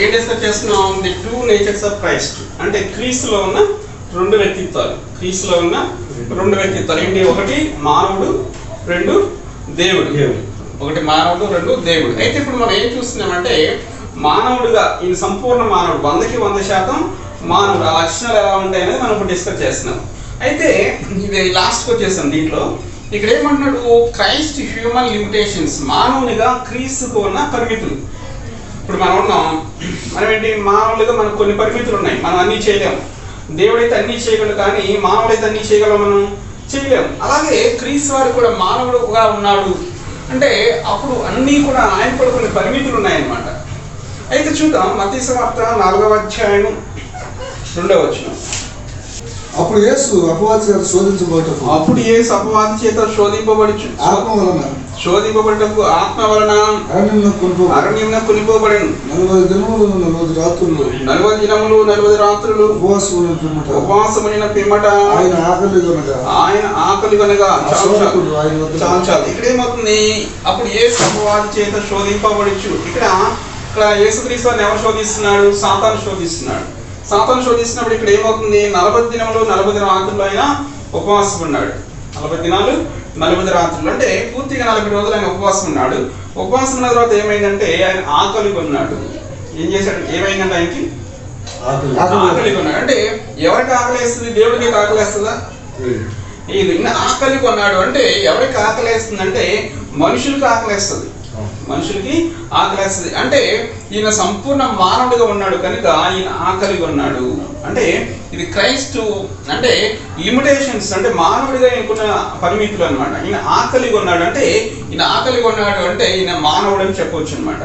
ఏం డిస్కస్ చేస్తున్నాం? The two natures of Christ అంటే క్రీస్తులో ఉన్న రెండు వ్యక్తిత్వాలు. క్రీస్తులో ఉన్న రెండు వ్యక్తిత్వాలు. ఏంటి? ఒకటి మానవుడు రెండు దేవుడు. దేవుడు. ఒకటి మానవుడు రెండు దేవుడు. అయితే ఇప్పుడు మనం ఏం చూస్తున్నామంటే మానవుడుగా ఈయన సంపూర్ణ మానవుడు. వందకి వంద శాతం మానవుడు. ఆ లక్షణాలు ఎలా ఉంటాయి అనేది మనం ఇప్పుడు డిస్కస్ చేస్తున్నాం. అయితే ఇది లాస్ట్కి వచ్చేసాం దీంట్లో. ఇక్కడ ఏమంటున్నాడు? క్రైస్ట్ హ్యూమన్ లిమిటేషన్స్ మానవునిగా క్రీస్తుకు ఉన్న పరిమితులు. ఇప్పుడు మనం ఉన్నాం. మనం ఏంటి? మానవులుగా మనకు కొన్ని పరిమితులు ఉన్నాయి. మనం అన్నీ చేయలేము. దేవుడైతే అన్నీ చేయగలడు కానీ మానవుడైతే అన్నీ చేయగలం మనం? చేయలేము. అలాగే క్రీస్తు వారు కూడా మానవుడుగా ఉన్నాడు. అంటే అప్పుడు అన్నీ కూడా ఆయన కూడా కొన్ని పరిమితులు ఉన్నాయన్నమాట. అయితే చూద్దాం. మతీసు వార్త నాలుగవ అధ్యాయం రెండవ వచ్చిన అప్పుడు యేసు అపవాది చేత శోధించబోటకు అప్పుడు ఏ అపవాది చేత శోధింపబడుచు. ఆత్మ వలన శోధింపబడటకు ఆత్మ వలన అరణ్యంలో కొనిపోబడను. నలభై దినములు నలభై రాత్రులు. నలభై దినములు నలభై రాత్రులు ఉపవాసం. ఉపవాసమైన పిమ్మట ఆయన ఆకలి కొనగా. ఆయన ఆకలి శోధకుడు ఆయన ఇక్కడ ఏమవుతుంది? అప్పుడు ఏ సంభవాది చేత శోధింపబడచ్చు. ఇక్కడ ఇక్కడ యేసుక్రీస్తు వారిని ఎవరు శోధిస్తున్నాడు? సాతాను శోధిస్తున్నాడు. సాతాను శోధిస్తున్నప్పుడు ఇక్కడ ఏమవుతుంది? నలభై దినములు నలభై రాత్రులు ఆయన ఉపవాసం ఉన్నాడు నలభై దినాలు నలభై రాత్రులు. అంటే పూర్తిగా నలభై రోజులు ఆయన ఉపవాసం ఉన్నాడు. ఉపవాసం ఉన్న తర్వాత ఏమైందంటే ఆయన ఆకలి కొన్నాడు ఏం చేశాడు? ఏమైందంటే ఆయనకి? ఆకలి. ఆకలి కొన్నాడు అంటే ఎవరికి ఆకలి వేస్తుంది దేవుడికి ఆకలి వేస్తుందా ఇది ఆకలి కొన్నాడు అంటే ఎవరికి ఆకలి వేస్తుంది మనుషులకు ఆకలేస్తుంది. మనుషులకి ఆకలేస్తుంది. అంటే ఈయన సంపూర్ణ మానవుడిగా ఉన్నాడు కనుక ఈయన ఆకలి కొన్నాడు అంటే ఇది క్రైస్తు అంటే లిమిటేషన్స్ అంటే మానవుడిగా ఈయనకున్న పరిమితులు అన్నమాట. ఈయన ఆకలి కొన్నాడు అంటే ఈయన ఆకలి కొన్నాడు అంటే ఈయన మానవుడు అని చెప్పవచ్చు అనమాట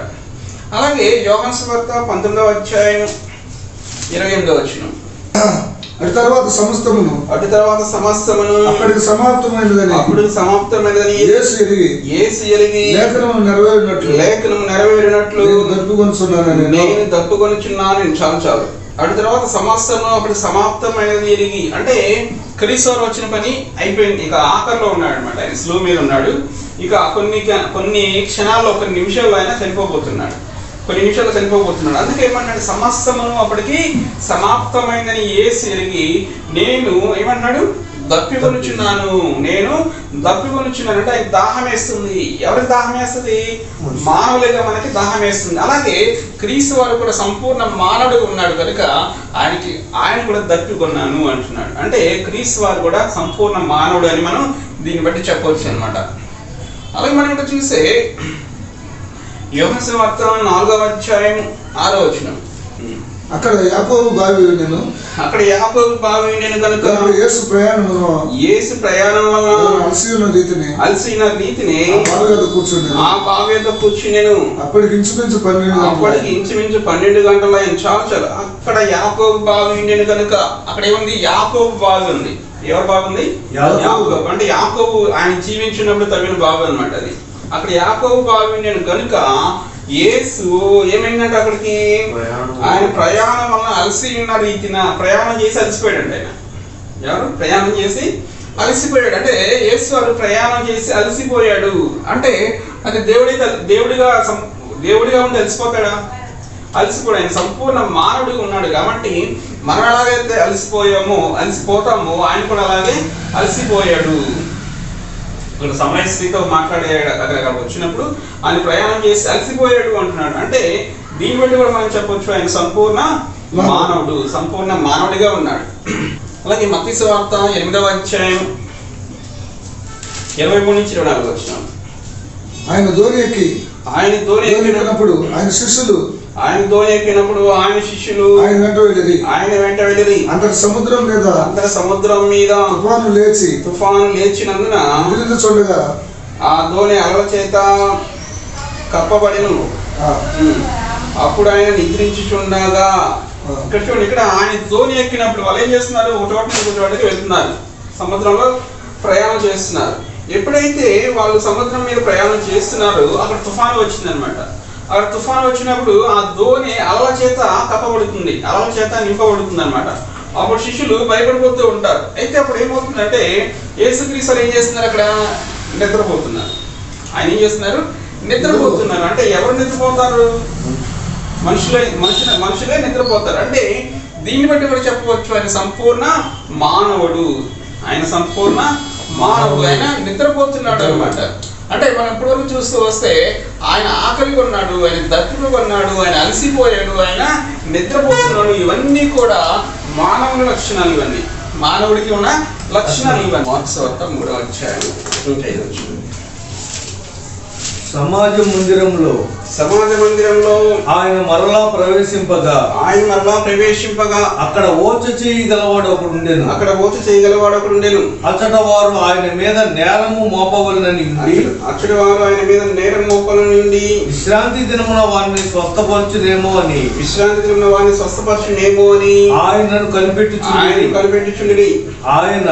అలాగే యోగన్ సువార్త పంతొమ్మిదవ అధ్యాయం ఇరవై ఎనిమిదవ వచ్చిన అటు తర్వాత సమస్తమును అటు తర్వాత సమస్తమును అక్కడికి సమాప్తమైనదని అప్పుడు సమాప్తమైనదని యేసు ఎరిగి యేసు ఎరిగి లేఖనము నెరవేరినట్లు లేఖనం నెరవేరినట్లు నేను దప్పుకొనుచున్నానని నేను తప్పుకొనిచున్నాను చాలు చాలు. అటు తర్వాత సమస్తము అప్పుడు సమాప్తమైనది ఎరిగి అంటే క్రీస్తోరు వచ్చిన పని అయిపోయింది. ఇక ఆఖరిలో ఉన్నాడు అనమాట ఆయన స్లో మీద ఉన్నాడు. ఇక కొన్ని కొన్ని క్షణాల్లో కొన్ని నిమిషాల్లో ఆయన చనిపోబోతున్నాడు. కొన్ని నిమిషాల్లో చనిపోబోతున్నాడు. అందుకే ఏమన్నాడు? సమస్తమును అప్పటికి సమాప్తమైందని ఏసి ఎరిగి నేను ఏమన్నాడు? దప్పికొనుచున్నాను. నేను దప్పికొనుచున్నాను అంటే ఆయన దాహం వేస్తుంది ఎవరికి దాహం వేస్తుంది మానవులుగా మనకి దాహం వేస్తుంది అలాగే క్రీస్తు వారు కూడా సంపూర్ణ మానవుడిగా ఉన్నాడు కనుక ఆయనకి ఆయన కూడా దప్పికొన్నాను అంటున్నాడు. అంటే క్రీస్తు వారు కూడా సంపూర్ణ మానవుడు అని మనం దీన్ని బట్టి చెప్పవచ్చు అనమాట అలాగే మనం ఇక్కడ చూస్తే యోహన్స్ వార్త నాలుగవ అధ్యాయం ఆరో వచనం. అక్కడ యాకోబు బావి నేను అక్కడ యాకోబు బావి నేను కనుక యేసు ప్రయాణమును యేసు ప్రయాణం వల్ల అలసి ఉన్న రీతిని అలసిన రీతిని ఆ బావి వద్ద కూర్చుండెను. ఆ బావి యొక్క కూర్చుని నేను అప్పటికి ఇంచుమించు పన్నెండు అప్పటికి గంటలు ఇంచుమించు పన్నెండు గంటల ఆయన చాలు చాలు. అక్కడ యాకోబు బావి ఉండేది కనుక అక్కడ ఏముంది? యాకోబు బావి ఉంది. ఎవరు బావి ఉంది? యాకోబు. అంటే యాకోబు ఆయన జీవించినప్పుడు తగిన బావి అన్నమాట అది. అక్కడ యాకోబు బావి ఉండేది కనుక యేసు ఏమైందంటే అక్కడికి. ఆయన ప్రయాణం వల్ల అలసి ఉన్న రీతిన ప్రయాణం చేసి అలసిపోయాడు ఆయన. ఎవరు? ప్రయాణం చేసి అలసిపోయాడు. అంటే యేసు వారు ప్రయాణం చేసి అలసిపోయాడు. అంటే అది దేవుడి దేవుడిగా సం- దేవుడిగా ఉండి అలసిపోతాడా? అలసిపోయాడు ఆయన సంపూర్ణ మానవుడిగా ఉన్నాడు. కాబట్టి మనం ఎలాగైతే అలసిపోయామో అలసిపోతామో ఆయన కూడా అలాగే అలసిపోయాడు. ఇక్కడ సమయ స్త్రీతో మాట్లాడే అక్కడ వచ్చినప్పుడు ఆయన ప్రయాణం చేసి అలసిపోయాడు అంటున్నాడు. అంటే దీన్ని బట్టి కూడా మనం చెప్పొచ్చు. ఆయన సంపూర్ణ మానవుడు సంపూర్ణ మానవుడిగా ఉన్నాడు. అలాగే మత్తి వార్త ఎనిమిదవ అధ్యాయం ఇరవై మూడు నుంచి ఇరవై నాలుగు వచ్చిన. ఆయన ధోని ఎక్కి ఆయన ఎక్కిన ఎక్కినప్పుడు ఆయన శిష్యులు ఆయన ధోని ఎక్కినప్పుడు ఆయన శిష్యులు ఆయన వెంట వెళ్ళిరి. ఆయన వెంట వెళ్ళి అంతటి సముద్రం మీద అంతర సముద్రం మీద తుఫాను లేచి తుఫాను లేచినందున చూడగా ఆ ధోని అలల చేత కప్పబడిను. అప్పుడు ఆయన నిద్రించుచుండగా. ఇక్కడ చూడండి ఇక్కడ ఆయన ధోని ఎక్కినప్పుడు వాళ్ళు ఏం చేస్తున్నారు? ఒక చోట చోటకి వెళ్తున్నారు. సముద్రంలో ప్రయాణం చేస్తున్నారు. ఎప్పుడైతే వాళ్ళు సముద్రం మీద ప్రయాణం చేస్తున్నారో అక్కడ తుఫాను వచ్చిందనమాట అక్కడ తుఫాను వచ్చినప్పుడు ఆ ధోని అలల చేత కప్పబడుతుంది అలల చేత నింపబడుతుంది అనమాట అప్పుడు శిష్యులు భయపడిపోతూ ఉంటారు. అయితే అప్పుడు ఏమవుతుందంటే యేసుక్రీస్తు ఏం చేస్తున్నారు అక్కడ? నిద్రపోతున్నారు. ఆయన ఏం చేస్తున్నారు? నిద్రపోతున్నారు. అంటే ఎవరు నిద్రపోతారు? మనుషులే మనుషులే మనుషులే నిద్రపోతారు. అంటే దీన్ని బట్టి కూడా చెప్పవచ్చు. ఆయన సంపూర్ణ మానవుడు. ఆయన సంపూర్ణ మానవుడు. ఆయన నిద్రపోతున్నాడు అనమాట అంటే మనం ఇప్పటివరకు చూస్తూ వస్తే ఆయన ఆకలి కొన్నాడు ఆయన దత్తులు కొన్నాడు ఆయన అలసిపోయాడు ఆయన నిద్రపోతున్నాడు ఇవన్నీ కూడా మానవుని లక్షణాలు ఇవన్నీ. మానవుడికి ఉన్న లక్షణాలు ఇవన్నీ. మార్క్స్ వద్ద మూడో అధ్యాయం నూట ఐదు వచ్చింది. సమాజ మందిరంలో సమాజ మందిరంలో ఆయన మరలా ప్రవేశింపగా ఆయన మరలా ప్రవేశింపగా అక్కడ ఓచ చేయగలవాడు ఒకడు ఉండెను. అక్కడ ఓచ చేయగలవాడు ఒకడు ఉండేను. అచ్చట వారు ఆయన మీద నేరము మోపవలనని ఉండి అచ్చడి వారు ఆయన మీద నేరం మోపల నుండి విశ్రాంతి దినమున వారిని స్వస్థపరచునేమో అని విశ్రాంతి దిన వారిని స్వస్థపరచునేమో అని ఆయనను ఆయన కనిపెట్టుచుండి కనిపెట్టుచుండి ఆయన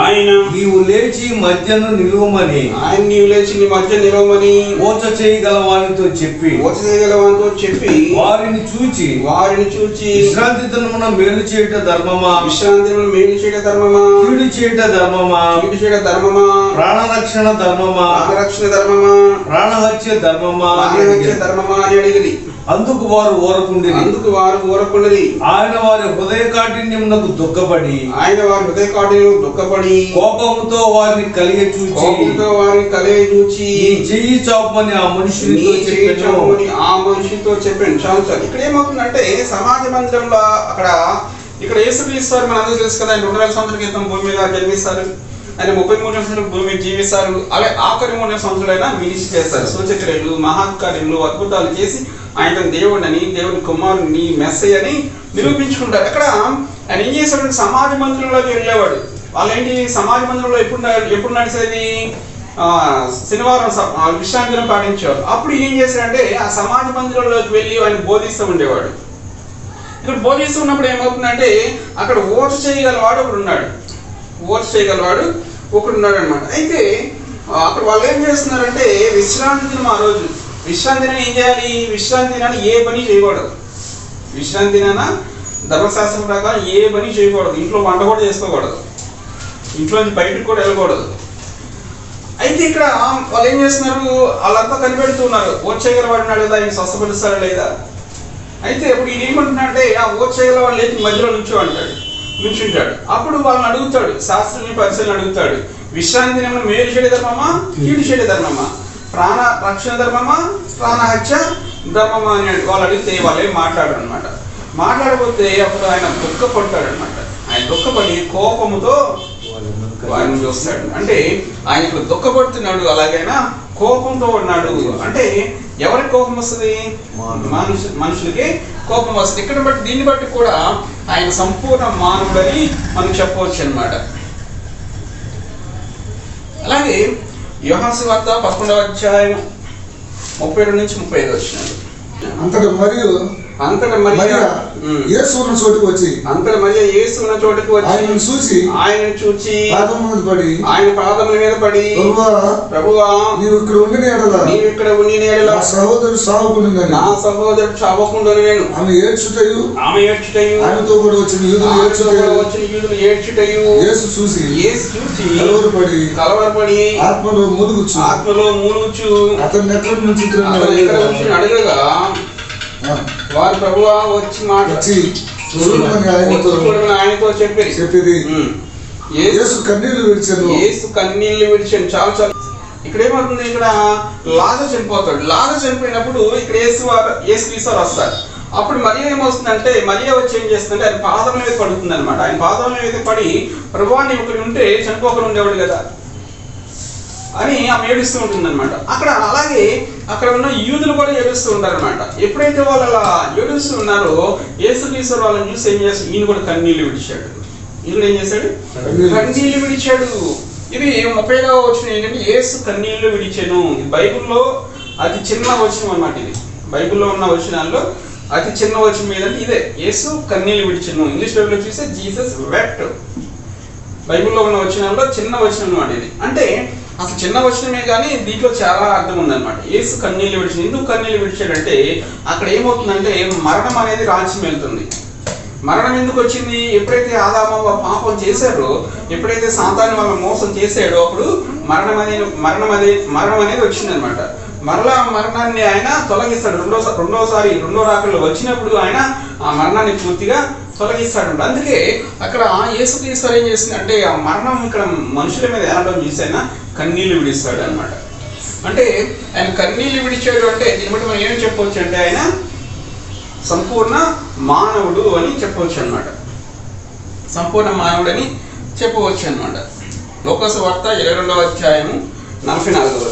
ఆయన నీవు లేచి మధ్యను నిలువమని ఆయన నీవు లేచి నీ మధ్య నిలవమని ఓచ చేయగల వారితో చెప్పి ఓచ చేయగలవానితో చెప్పి వారిని చూచి వారిని చూచి విశ్రాంతి దినమున మేలు చేయట ధర్మమా? విశ్రాంతి దినమున మేలు చేయట ధర్మమా? కీడు చేయట ధర్మమా? కీడు చేయట ధర్మమా? ప్రాణరక్షణ ధర్మమా? ప్రాణరక్షణ ధర్మమా? ప్రాణహత్య ధర్మమా? అని ప్రాణరక్షణ అడిగారు. ధర్మమా అని అడిగిరి. అందుకు వారు ఓరకుండి అందుకు వారు ఊరకుండది ఆయన వారి హృదయ కాఠిన్యమునకు దుఃఖపడి ఆయన వారి హృదయ దుఃఖపడి కోపముతో వారిని కలిగ చూచి కోపంతో వారిని కలయి చూచి చెయ్యి చాపమని ఆ చెప్పాను. ఆ మనిషితో చెప్పాను. చాలు చాలు. ఇక్కడ ఏమవుతుందంటే సమాజ మందిరంలో అక్కడ ఇక్కడ యేసుక్రీస్తు వారు మనందరూ తెలుసు కదా ఆయన రెండు వేల సంవత్సరాల క్రితం భూమి మీద జన్మిస్తారు. ఆయన ముప్పై మూడు సంవత్సరాలు భూమి జీవిస్తారు. అలాగే ఆఖరి మూడు సంవత్సరాలైనా మినిస్ట్రీ చేస్తారు. సూచక్రియలు మహాకార్యములు అద్భుతాలు చేసి ఆయన దేవుడని దేవుని కుమారుని మెస్సయ్య అని నిరూపించుకుంటారు. అక్కడ ఆయన ఏం చేశాడు సమాజ మందిరంలోకి వెళ్ళేవాడు వాళ్ళు ఏంటి సమాజ మందిరంలో ఎప్పుడు ఎప్పుడు నడిచేది? శనివారం స- ఆ, పాటించేవారు అప్పుడు ఏం చేశాడంటే ఆ సమాజ మందిరంలోకి వెళ్ళి ఆయన బోధిస్తూ ఉండేవాడు. ఇక్కడ బోధిస్తున్నప్పుడు ఏమవుతుందంటే అక్కడ ఓటు చేయగలవాడు ఒకడు ఉన్నాడు. ఓటు చేయగలవాడు ఒకడు ఉన్నాడు అనమాట అయితే అక్కడ వాళ్ళు ఏం చేస్తున్నారంటే విశ్రాంతి దినం ఆ రోజు. విశ్రాంతి దినం ఏం చేయాలి? విశ్రాంతి దినాన్ని ఏ పని చేయకూడదు. విశ్రాంతి దినాన ధర్మశాస్త్రం దాకా ఏ పని చేయకూడదు. ఇంట్లో వంట కూడా చేసుకోకూడదు. ఇంట్లో బయటకు కూడా వెళ్ళకూడదు. అయితే ఇక్కడ వాళ్ళు ఏం చేస్తున్నారు? వాళ్ళంతా కనిపెడుతున్నారు ఓచేయగలవాడు ఉన్నాడు కదా ఆయన స్వస్థపరుస్తారా లేదా? అయితే ఇప్పుడు ఈయన ఏమంటున్నాడంటే ఆ ఓచేయగలవాడు లేచి మధ్యలో నుంచో అంటాడు. నుంచుంటాడు. అప్పుడు వాళ్ళని అడుగుతాడు. శాస్త్రుని పరిశీలన అడుగుతాడు. విశ్రాంతి ఏమన్నా మేలు చేయడే ధర్మమా? కీడు చేయడే ధర్మమా? ప్రాణ రక్షణ ధర్మమా? ప్రాణహత్య ధర్మమా అని వాళ్ళు అడిగితే వాళ్ళు ఏం మాట్లాడరు అనమాట మాట్లాడకపోతే అప్పుడు ఆయన దుఃఖపడతాడు అనమాట ఆయన దుఃఖపడి కోపముతో వారిని చూస్తాడు. అంటే ఆయన ఇప్పుడు దుఃఖపడుతున్నాడు అలాగైనా కోపంతో ఉన్నాడు. అంటే ఎవరికి కోపం వస్తుంది? మనుషు మనుషులకి కోపం వస్తుంది. ఇక్కడ బట్టి దీన్ని బట్టి కూడా ఆయన సంపూర్ణ మానవుడని మనం చెప్పవచ్చు అన్నమాట. అలాగే యోహాసు వార్త పదకొండవ అధ్యాయం ముప్పై రెండు నుంచి ముప్పై ఐదు వచ్చినాడు. అంతటా మరియు అంతటా మరియా. యేసు ఉన్న చోటుకు వచ్చి అంతటా మరియా యేసు ఉన్న చోటుకు వచ్చి ఆయనను చూసి ఆయనను చూచి పాదం మీద పడి ఆయన పాదముల మీద పడి ప్రభువా ప్రభువా నీవు ఇక్కడ ఉండిన ఎడల నీవు ఇక్కడ ఉండి నా నేడలా సహోదరుడు సాగుకుంటుందని నా సహోదరుడు చావకుండా నేను ఆమె ఏడ్చుటయు ఆమె ఏడ్చుటయు ఆయనతో కూడా వచ్చిన యూదులు ఏడ్చుటయు వచ్చిన యూదులు ఏడ్చుటయు యేసు చూసి యేసు చూచి కలవరపడి కలవరపడి ఆత్మలో ముదుగుచ్చు ఆత్మలో అతన్ని నుంచి అతను ఎక్కడ నుంచి అడగగా వారు ప్రభువా వచ్చి మాట వచ్చి చూడమని ఆయనతో వచ్చి చూడమని ఆయనతో చెప్పి. చెప్పిరి ఉమ్. యేసు కన్నీళ్ళు విడిచెను. యేసు కన్నీళ్ళు విడిచాను. చాలు చాలు ఇక్కడ ఏమవుతుంది? ఇక్కడ లాజ చనిపోతాడు. లాజ చనిపోయినప్పుడు ఇక్కడ యేసు యేసు క్రీస్తు వారు వస్తారు. అప్పుడు మరియ ఏమవుతుందంటే మరియ వచ్చి ఏం చేస్తుందంటే ఆయన పాదం మీద పడుతుంది అనమాట ఆయన పాదం మీద పడి ప్రభువాన్ని ఒకటి ఉంటే చనిపోకుండా ఉండేవాడు కదా. అని ఆమె ఏడుస్తూ ఉంటుంది అనమాట అక్కడ అలాగే అక్కడ ఉన్న యూదులు కూడా ఏడుస్తూ ఉంటారు అనమాట ఎప్పుడైతే వాళ్ళు అలా ఏడుస్తూ ఉన్నారో యేసుక్రీశ్వర్ వాళ్ళని చూసి ఏం చేస్తాడు ఈయన కూడా కన్నీళ్ళు విడిచాడు. ఈయన ఏం చేశాడు? కన్నీళ్ళు కన్నీళ్ళు విడిచాడు. ఇది ముప్పైలో వచ్చిన ఏంటంటే యేసు కన్నీళ్ళు విడిచాను. బైబిల్లో అతి చిన్న వచనం అన్నమాట ఇది. బైబిల్లో ఉన్న వచనాల్లో అతి చిన్న వచనం ఏదంటే ఇదే. యేసు కన్నీళ్ళు విడిచాను. ఇంగ్లీష్ బైబిల్లో చూస్తే జీసస్ వెట్. బైబిల్లో ఉన్న వచనాల్లో చిన్న వచనం అన్నమాట ఇది. అంటే అసలు చిన్న వచనమే కానీ దీంట్లో చాలా అర్థం ఉందన్నమాట. యేసు కన్నీళ్ళు విడిచి ఎందుకు కన్నీళ్ళు విడిచాడంటే అక్కడ ఏమవుతుందంటే మరణం అనేది రాజ్యం వెళ్తుంది. మరణం ఎందుకు వచ్చింది? ఎప్పుడైతే ఆదామ పాపం చేశారో ఎప్పుడైతే సాతాను వాళ్ళ మోసం చేశాడో అప్పుడు మరణం అనేది మరణం అనే మరణం అనేది వచ్చింది అనమాట మరలా మరణాన్ని ఆయన తొలగిస్తాడు. రెండో రెండోసారి రెండో రాకల్లో వచ్చినప్పుడు ఆయన ఆ మరణాన్ని పూర్తిగా తొలగిస్తాడు అందుకే అక్కడ యేసుక్రీస్తు ఏం చేసింది అంటే ఆ మరణం ఇక్కడ మనుషుల మీద ఏనడం చూసైనా కన్నీళ్ళు విడిస్తాడు అనమాట అంటే ఆయన కన్నీళ్ళు విడిచాడు అంటే దీన్ని బట్టి మనం ఏం చెప్పవచ్చు అంటే ఆయన సంపూర్ణ మానవుడు అని చెప్పవచ్చు అన్నమాట. సంపూర్ణ మానవుడు అని చెప్పవచ్చు అనమాట లోకసు వార్త ఇరవై రెండవ అధ్యాయము నలభై నాలుగవ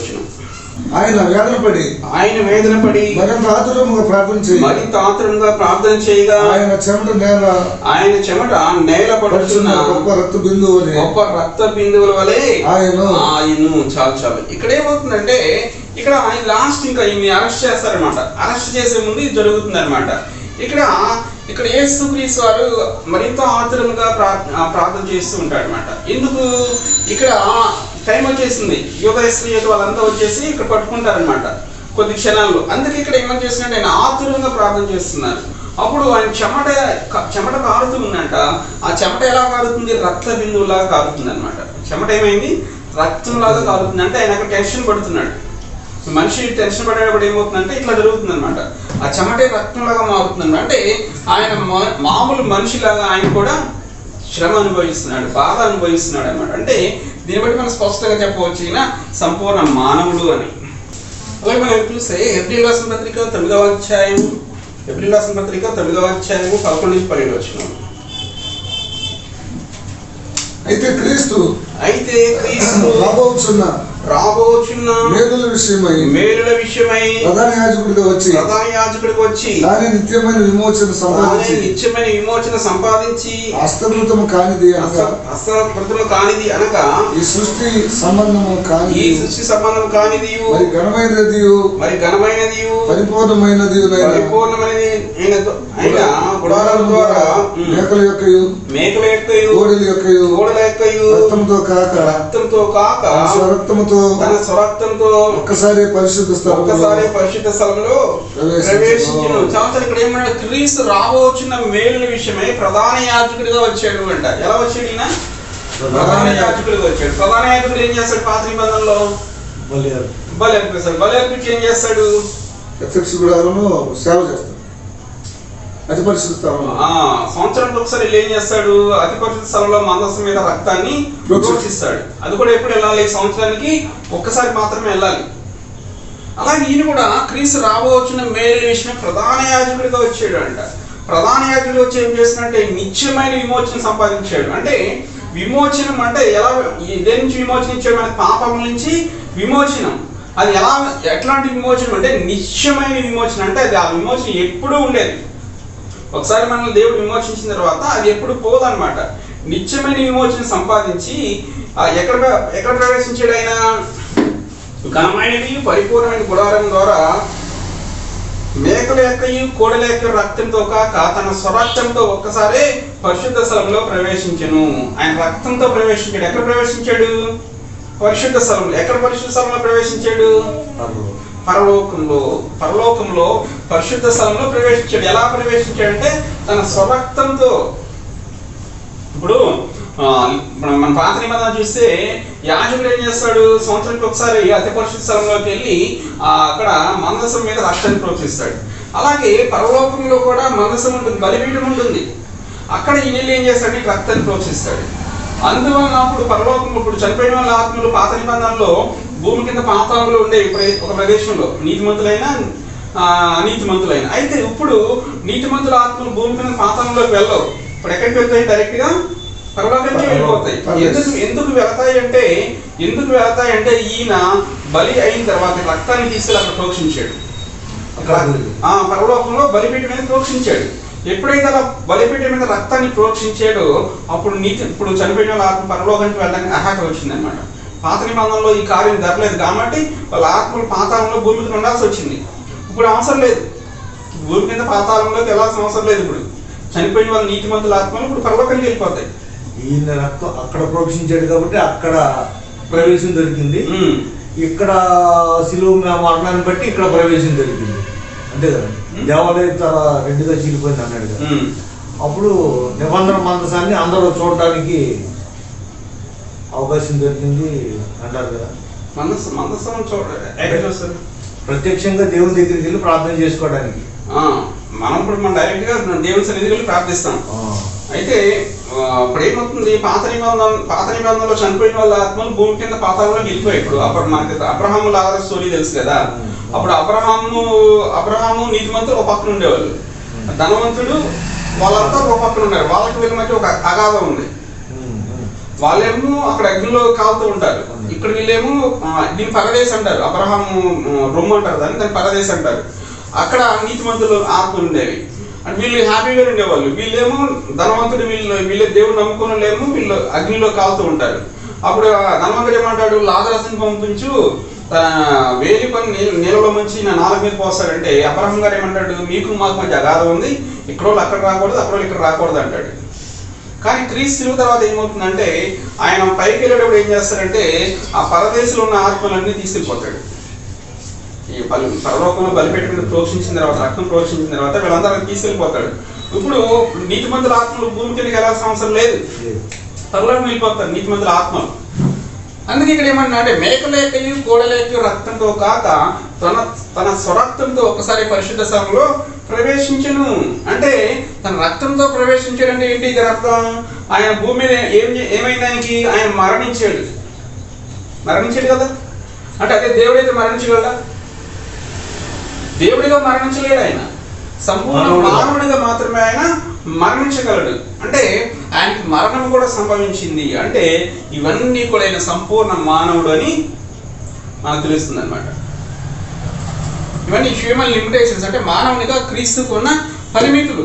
ఆయన వేదన పడి ఆయన వేదన పడి మరింత ఆతురముగా ప్రార్థన చేయి మరింత ఆతురంగా ప్రార్థన చేయగా ఆయన చెమట నేల ఆయన చెమట నేల పడుచున్న గొప్ప రక్త బిందువు గొప్ప రక్త బిందువుల వలె ఆయన ఆయన చాలు చాలు. ఇక్కడ ఏమవుతుందంటే ఇక్కడ ఆయన లాస్ట్ ఇంకా ఈయన్ని అరెస్ట్ చేస్తారనమాట అరెస్ట్ చేసే ముందు ఇది జరుగుతుంది అనమాట ఇక్కడ ఇక్కడ యేసుక్రీస్తు వారు మరింత ఆతురంగా ప్రార్థన చేస్తూ ఉంటాడు అనమాట ఎందుకు? ఇక్కడ టైం వచ్చేసింది. యోగ స్త్రీయత వాళ్ళంతా వచ్చేసి ఇక్కడ పట్టుకుంటారనమాట కొద్ది క్షణాల్లో. అందుకే ఇక్కడ ఏమని చేస్తున్నట్టు ఆయన ఆతురంగా ప్రార్థన చేస్తున్నారు. అప్పుడు ఆయన చెమట చెమట కారుతుందంట ఆ చెమట ఎలా కారుతుంది? రక్త బిందువులాగా కారుతుంది అనమాట చెమట ఏమైంది? రక్తంలాగా కారుతుంది. అంటే ఆయన అక్కడ టెన్షన్ పడుతున్నాడు. మనిషి టెన్షన్ పడేటప్పుడు ఏమవుతుందంటే ఇట్లా జరుగుతుంది అనమాట ఆ చెమటే రక్తంలాగా మారుతుంది అంటే ఆయన మా- మామూలు మనిషిలాగా ఆయన కూడా శ్రమ అనుభవిస్తున్నాడు బాధ అనుభవిస్తున్నాడు అనమాట అంటే దీన్ని బట్టి మనం స్పష్టంగా చెప్పవచ్చు ఈయన సంపూర్ణ మానవుడు అని. అలాగే మనం చూస్తే ఏప్రిల్ రాసిన పత్రిక తొమ్మిదవ అధ్యాయం ఏప్రిల్ రాసిన పత్రిక తొమ్మిదవ అధ్యాయము పదకొండు నుంచి పన్నెండు వచ్చిన. అయితే క్రీస్తు అయితే క్రీస్తు రాబోచున్న మేలుల విషయమై మేలుల విషయమై ప్రధాన యాజకుడిగా వచ్చి ప్రధాన యాజకుడికి వచ్చి దాని నిత్యమైన విమోచన సంపాదించి నిత్యమైన విమోచన సంపాదించి హస్తకృతము కానిది అనగా హస్తకృతులు కానిది అనగా ఈ సృష్టి సంబంధము ఈ కానిది సృష్టి సంబంధం కానిది మరి ఘనమైనది మరి ఘనమైనది పరిపూర్ణమైనది పరిపూర్ణమైనది అయిన గుడారం ద్వారా మేకల యొక్క మేకల యొక్క కోడెల యొక్క గోడల యొక్క రక్తంతో కాక రక్తంతో కాక స్వరక్తముతో తన స్వరక్తంతో ఒక్కసారి పరిశుద్ధ ఒక్కసారి స్థలంలో పరిశుద్ధ స్థలంలో ప్రవేశించును. చాలా ఇక్కడ ఏమన్నాడు? క్రీస్తు రాబోచున్న మేలుల విషయమై ప్రధాన యాజకుడిగా వచ్చాడు అంట. ఎలా వచ్చాడు ఈయన? ప్రధాన యాజకుడిగా వచ్చాడు. ప్రధాన యాజకుడు ఏం చేస్తాడు? పాత నిబంధనలో బలి అర్పిస్తాడు. బలి అర్పించి ఏం చేస్తాడు? ప్రత్యక్ష గుడారము సేవ చేస్తాడు. అతి పరిశుద్ధ. స్థలంలో ఆ సంవత్సరానికి ఒకసారి వీళ్ళు ఏం చేస్తాడు? అతి పరిశుద్ధ స్థలంలో మందస్సు మీద రక్తాన్ని ప్రోక్షిస్తాడు అది కూడా ఎప్పుడు వెళ్ళాలి? సంవత్సరానికి ఒక్కసారి మాత్రమే వెళ్ళాలి. అలాగే ఈయన కూడా క్రీస్తు రాబోచున్న మేలు విషయం ప్రధాన యాజకుడిగా వచ్చాడు అంట ప్రధాన యాజకుడు వచ్చి ఏం చేసినట్టే నిత్యమైన విమోచన సంపాదించాడు. అంటే విమోచనం అంటే ఎలా దేని నుంచి విమోచన ఇచ్చాడు మన పాపం నుంచి విమోచనం. అది ఎలా ఎట్లాంటి విమోచనం అంటే నిత్యమైన విమోచన. అంటే అది ఆ విమోచన ఎప్పుడూ ఉండేది. ఒకసారి మనల్ని దేవుడు విమోచించిన తర్వాత అది ఎప్పుడు పోదన్నమాట. నిత్యమైన విమోచన సంపాదించి ఎక్కడ ఎక్కడ ప్రవేశించాడు ఆయన ఘనమైనది పరిపూర్ణమైన గుడారం ద్వారా మేకల యొక్క కోడల యొక్క రక్తంతో కాక తన స్వరక్తంతో ఒక్కసారే పరిశుద్ధ స్థలంలో ప్రవేశించను. ఆయన రక్తంతో ప్రవేశించాడు. ఎక్కడ ప్రవేశించాడు? పరిశుద్ధ స్థలంలో. ఎక్కడ పరిశుద్ధ స్థలంలో ప్రవేశించాడు? పరలోకంలో పరలోకంలో పరిశుద్ధ స్థలంలో ప్రవేశించాడు. ఎలా ప్రవేశించాడంటే తన స్వరక్తంతో ఇప్పుడు మన పాత నిబంధన చూస్తే యాజకుడు ఏం చేస్తాడు? సంవత్సరానికి ఒకసారి అతి పరిశుద్ధ స్థలంలోకి వెళ్ళి అక్కడ మందసం మీద రక్షణ ప్రోక్షిస్తాడు అలాగే పరలోకంలో కూడా మందసం ఉంటుంది బలిపీఠం ఉంటుంది. అక్కడ ఈ నీళ్ళు ఏం చేస్తాడు? రక్తాన్ని ప్రోక్షిస్తాడు అందువలన అప్పుడు పరలోకం ఇప్పుడు చనిపోయిన వాళ్ళ ఆత్మలు పాత నిబంధనలో భూమి కింద పాతాళంలో ఉండే ఒక ప్రదేశంలో నీతిమంతులైన అనీతిమంతులైన. అయితే ఇప్పుడు నీతిమంతుల ఆత్మలు భూమి కింద పాతాళంలోకి వెళ్ళవు. ఇప్పుడు ఎక్కడికి వెళ్తాయి? డైరెక్ట్గా పరలోకానికి వెళ్ళిపోతాయి. ఎందుకు ఎందుకు వెళతాయి అంటే ఎందుకు వెళతాయి అంటే ఈయన బలి అయిన తర్వాత రక్తాన్ని తీసుకెళ్ళి అక్కడ ప్రోక్షించాడు. ఆ పరలోకంలో బలిపీఠం మీద ప్రోక్షించాడు. ఎప్పుడైతే అలా బలిపీఠం మీద రక్తాన్ని ప్రోక్షించాడో అప్పుడు నీతి ఇప్పుడు చనిపోయిన వాళ్ళ ఆత్మ పరలోకానికి వెళ్ళడానికి అర్హత వచ్చింది అనమాట పాత నిబంధనలో ఈ కార్యం జరగలేదు కాబట్టి వాళ్ళ ఆత్మలు పాతాళంలో భూమి మీద ఉండాల్సి వచ్చింది. ఇప్పుడు అవసరం లేదు. భూమి కింద పాతాళంలోకి వెళ్ళాల్సిన అవసరం లేదు ఇప్పుడు. చనిపోయిన వాళ్ళ నీతిమంతుల ఆత్మలు ఇప్పుడు పరలోకానికి వెళ్ళిపోతాయి. ఈయన రక్తం అక్కడ ప్రోక్షించాడు కాబట్టి అక్కడ ప్రవేశం దొరికింది. ఇక్కడ సిలువ మరణాన్ని బట్టి ఇక్కడ ప్రవేశం దొరికింది. అంతే కదా. దేవాలయం తల రెండుగా చీలిపోయింది అన్నాడు కదా. అప్పుడు నిబంధన మందసాన్ని అందరూ చూడడానికి అవకాశం దొరికింది అంటారు కదా. మనస్సు మనస్సు చూడ ఎక్కడ చూస్తారు ప్రత్యక్షంగా దేవుని దగ్గరికి వెళ్ళి ప్రార్థన చేసుకోవడానికి. మనం ఇప్పుడు మనం డైరెక్ట్గా దేవుని సన్నిధికి వెళ్ళి ప్రార్థిస్తాం. అయితే ఇప్పుడు ఏమవుతుంది? పాత నిబంధన పాత నిబంధనలో చనిపోయిన వాళ్ళ ఆత్మలు భూమి కింద పాతాళంలో వెళ్ళిపోయాయి. ఇప్పుడు అప్పుడు మనకి అబ్రహాము లాగా స్టోరీ తెలుసు కదా. అప్పుడు అబ్రహాము అబ్రహాము నీతిమంతుడు ఒక పక్కన ఉండేవాళ్ళు. ధనవంతుడు వాళ్ళంతా ఒక పక్కన ఉన్నారు. వాళ్ళకి వీళ్ళ మధ్య ఒక అగాధం ఉంది. వాళ్ళేమో అక్కడ అగ్నిలో కాలుతూ ఉంటారు. ఇక్కడ వీళ్ళేమో ఆ, దీన్ని పరదేశ్ అంటారు. అబ్రహాము ఆ, రొమ్ము అంటారు దాన్ని దాన్ని పరదేశ్ అంటారు. అక్కడ నీతిమంతులు ఆత్మలు ఉండేవి. అంటే వీళ్ళు హ్యాపీగా ఉండేవాళ్ళు. వీళ్ళేమో ధనవంతుడు వీళ్ళు వీళ్ళే దేవుడు నమ్ముకున్న వాళ్ళేమో వీళ్ళు అగ్నిలో కాలుతూ ఉంటారు. అప్పుడు ధనవంతుడు ఏమంటాడు? లాజరస్ని పంపించు తన వేలి పని నీళ్ళ- నీళ్ళలో ముంచి నా నాలుగు మీద పోస్తాడంటే అబ్రహం గారు ఏమంటాడు? మీకు మాకు మధ్య అగాధం ఉంది. ఇక్కడ వాళ్ళు అక్కడ రాకూడదు అక్కడ వాళ్ళు ఇక్కడ రాకూడదు అంటాడు. కానీ క్రీస్తు తిరుగు తర్వాత ఏమవుతుందంటే ఆయన పైకి వెళ్ళేటప్పుడు ఏం చేస్తాడంటే ఆ పరదేశంలో ఉన్న ఆత్మలన్నీ తీసుకెళ్ళిపోతాడు. ఈ బలి పరలోకంలో బలిపెట్టి మీద ప్రోక్షించిన తర్వాత రక్తం ప్రోక్షించిన తర్వాత వీళ్ళందరూ తీసుకెళ్ళిపోతాడు. ఇప్పుడు నీతిమంతుల ఆత్మలు భూమి కిందకి వెళ్ళాల్సిన అవసరం లేదు. పరలోకం వెళ్ళిపోతారు నీతిమంతుల ఆత్మలు. అందుకే ఇక్కడ ఏమన్నా అంటే మేకలేకయు కోడలేకయు రక్తంతో కాక తన తన స్వరక్తంతో ఒకసారి పరిశుద్ధ స్థలంలో ప్రవేశించను. అంటే తన రక్తంతో ప్రవేశించాడు అంటే ఏంటి ఇది అర్థం? ఆయన భూమి మీద ఏం ఏమైంది ఆయనకి? ఆయన మరణించాడు. మరణించాడు కదా? అంటే అదే దేవుడైతే మరణించగలడా? దేవుడిగా మరణించలేడు ఆయన. సంపూర్ణ. మానవుడిగా. మాత్రమే ఆయన మరణించగలడు. అంటే ఆయనకి మరణం కూడా సంభవించింది అంటే ఇవన్నీ కూడా ఆయన సంపూర్ణ మానవుడు అని మనకు తెలుస్తుంది అనమాట ఇవన్నీ హ్యూమన్ లిమిటేషన్స్ అంటే మానవునిగా క్రీస్తుకున్న పరిమితులు.